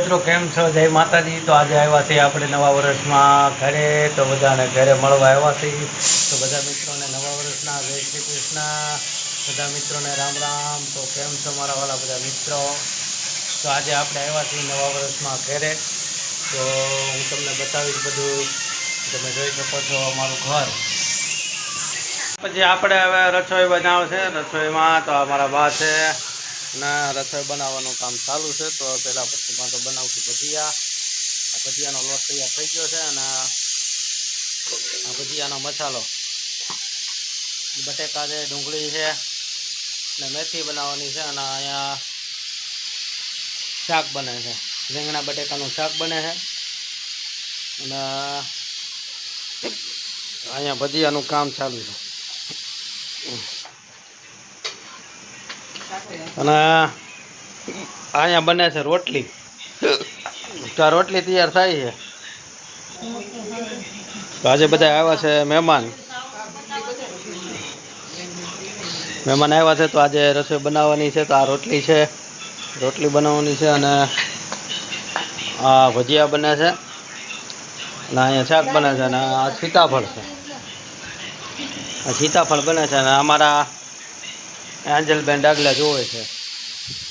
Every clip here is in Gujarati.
મિત્રો, કેમ છો? જય માતાજી. તો આજે આવ્યા છીએ આપણે નવા વર્ષમાં ઘરે. તો બધાને ઘરે મળવા આવ્યા છીએ. તો બધા મિત્રોને નવા વર્ષના જય શ્રી કૃષ્ણ. બધા મિત્રોને રામ રામ. તો કેમ છો મારા વાલા બધા મિત્રો? તો આજે આપણે આવ્યા છીએ નવા વર્ષમાં ઘરે. તો હું તમને બતાવીશ બધું. તમે જોઈ શકો છો અમારું ઘર. પછી આપણે હવે રસોઈ બનાવશે. રસોઈમાં તો અમારા બા છે. અને રસોઈ બનાવવાનું કામ ચાલુ છે. તો પહેલાં પછી માં તો બનાવશું ભજીયા. આ ભજીયાનો લોટ તૈયાર થઈ ગયો છે અને ભજીયાનો મસાલો. બટેકા છે, ડુંગળી છે અને મેથી બનાવવાની છે અને અહીંયા શાક બને છે. રીંગણા બટેકાનું શાક બને છે. અને અહીંયા ભજીયાનું કામ ચાલુ છે. અને અહીંયા બને છે રોટલી. તો આ રોટલી તૈયાર થાય છે. તો આજે બધા આવ્યા છે મહેમાન. મહેમાન આવ્યા છે તો આજે રસોઈ બનાવવાની છે, તો આ રોટલી છે. રોટલી બનાવવાની છે અને આ ભજીયા બને છે. અને અહીંયા શાક બને છે અને આ સીતાફળ છે. આ સીતાફળ બને છે અને અમારા એન્જલબેન ડાગલા જોવે છે.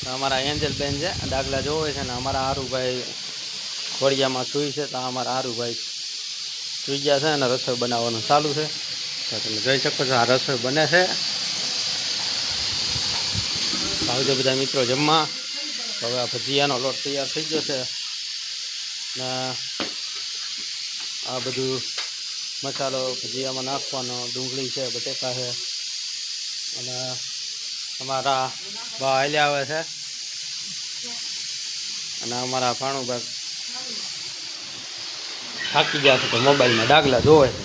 અમારા એન્જલબેન છે, ડાગલા જોવે છે ને અમારા હારુભાઈ ખોડિયામાં સૂઈ છે, તો અમારા હારુભાઈ સૂઈ ગયા છે અને રસોઈ બનાવવાનું ચાલુ છે. તો તમે જોઈ શકો છો, આ રસોઈ બને છે. આવજો બધા મિત્રો જમવા. હવે આ ભજીયાનો લોટ તૈયાર થઈ ગયો છે. ને આ બધું મસાલો ભજીયામાં નાખવાનો ડુંગળી છે, બટેકા છે. અને અમારા બા હાલ્યા આવે છે. અને અમારા ભાણુભાઈ થાકી ગયા છે તો મોબાઈલમાં ડાગલા જોવે છે.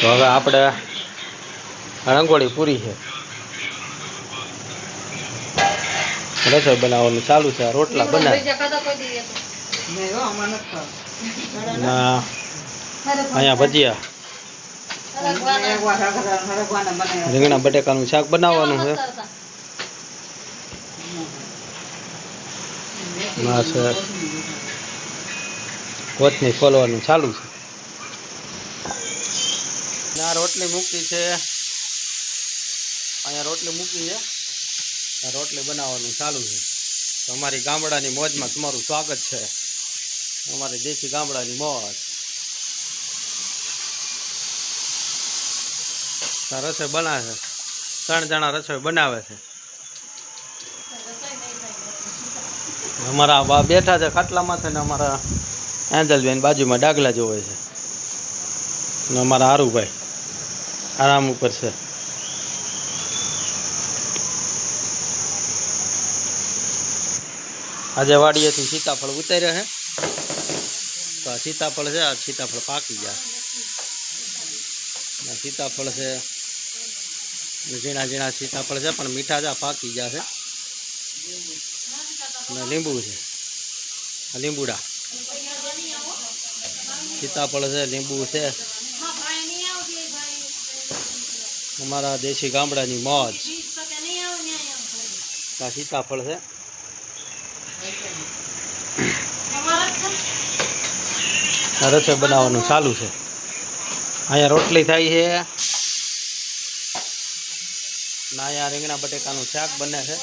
તો હવે આપણે રંગોળી પૂરી છે. રસોઈ બનાવવાનું ચાલુ છે આ રોટલા બનાવે. અને અહીંયા ભજીયા. રીંગણા, બટેકાનું શાક બનાવવાનું છે. છે કોથની ખોલવાનું ચાલુ છે. આ રોટલી મૂકી છે. અહીંયા રોટલી મૂકી છે. રોટલી બનાવવાનું ચાલુ છે. અમારી ગામડાની મોજમાં તમારું સ્વાગત છે. અમારી દેશી ગામડાની મોજ. રસોઈ બનાવે છે. ત્રણ જણા રસોઈ બનાવે છે. અમારા બા બેઠા છે ખાટલામાં છે ને અમારા એન્જલબેન બાજુમાં ડાગલા જોવે છે. ને અમારા હારુભાઈ આરામ ઉપર છે. આજે વાડીએથી સીતાફળ ઉતાર્યા છે. તો આ સીતાફળ છે, આ સીતાફળ પાકી ગયા. સીતાફળ છે ઝીણા ઝીણા સીતાફળ છે, પણ મીઠા છે પાકી ગયા છે. અને લીંબુ છે. લીંબુડા. સીતાફળ છે, લીંબુ છે. અમારા દેશી ગામડાની મોજ. આ સીતાફળ છે. રસોઈ બનાવવાનું ચાલુ છે. અહીંયા રોટલી થાય છે. અને અહીંયા રીંગણા બટેકાનું શાક બને છે.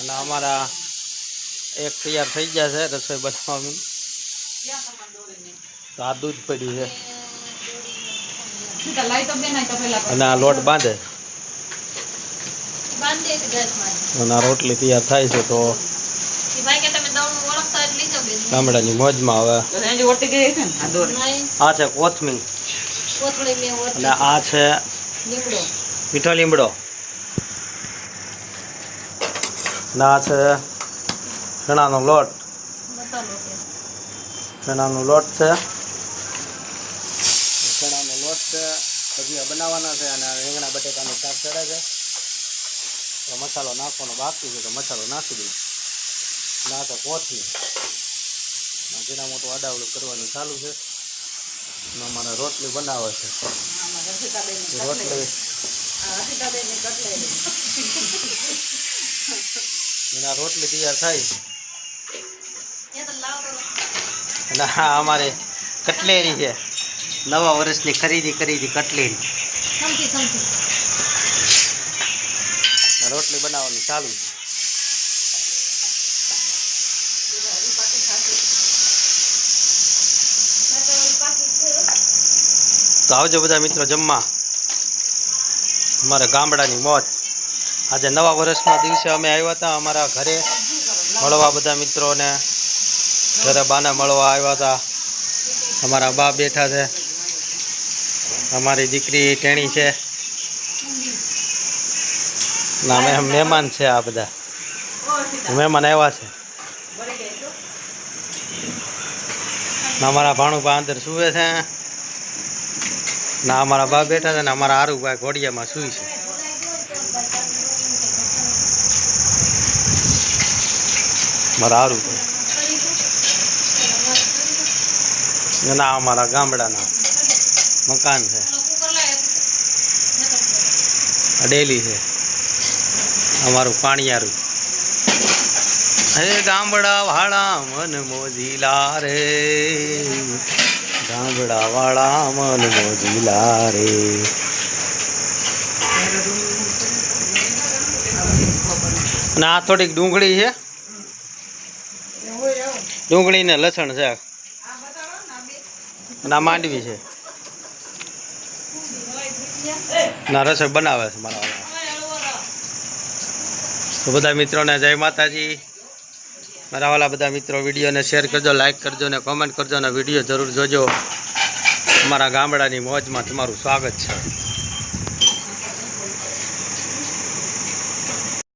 અને અમારા એક તૈયાર થઈ ગયા છે રસોઈ બનાવવાનું. તો આ દૂધ પડ્યું છે. અને આ લોટ બાંધે. અને આ રોટલી તૈયાર થાય છે તો ગામડાની મોજમાં હવે આ છે કોથમીર. અને આ છે મીઠો લીમડો. અને આ છે ચણાનો લોટ. ચણાનો લોટ છે. ચણાનો લોટ છે. ભજીયા બનાવવાના છે અને રીંગણા બટેકાનું શાક ચડે છે. તો મસાલો નાખવાનો બાકી છે તો મસાલો નાખી દઈશ. ના તો કોથમીર. જેના મોટું આડાવડું કરવાનું ચાલુ છે. અમારે રોટલી બનાવે છે. રોટલી એના રોટલી તૈયાર થાય. અને હા અમારે કટલેરી છે. નવા વર્ષની ખરીદી કરી હતી કટલેરી રોટલી બનાવવાની ચાલુ છે. તો આવજો બધા મિત્રો જમવા. અમારા ગામડાની મોજ. આજે નવા વર્ષના દિવસે અમે આવ્યા હતા અમારા ઘરે. મળવા બધા મિત્રોને. ઘરે બાને મળવા આવ્યા હતા. અમારા બા બેઠા છે. અમારી દીકરી ટેણી છે. ના મેં મહેમાન છે આ બધા. મહેમાન આવ્યા છે. અમારા ભાણુભા અંદર સુવે છે. ના, અમારા બા બેઠા છે ને અમારા આરુભાઈ ઘોડિયામાં સુઈ છે. મારા આરુભાઈ. ના, અમારા ગામડાના મકાન છે. ડેલી છે. અમારું પાણીયારું. હે ગામડા વાળા, મન મોજીલા રે. ગામડા વાળા મન મોજીલા રે. અને આ થોડીક ડુંગળી છે. ડુંગળી ને લસણ છે. અને આ માંડવી છે. ના, રસોઈ બનાવે છે મારા બધા મિત્રોને જય માતાજી. મારા વાલા બધા મિત્રો, વિડીયોને શેર કરજો લાઈક કરજો ને કોમેન્ટ કરજો અને વીડિયો જરૂર જોજો. અમારા ગામડાની મોજમાં તમારું સ્વાગત છે.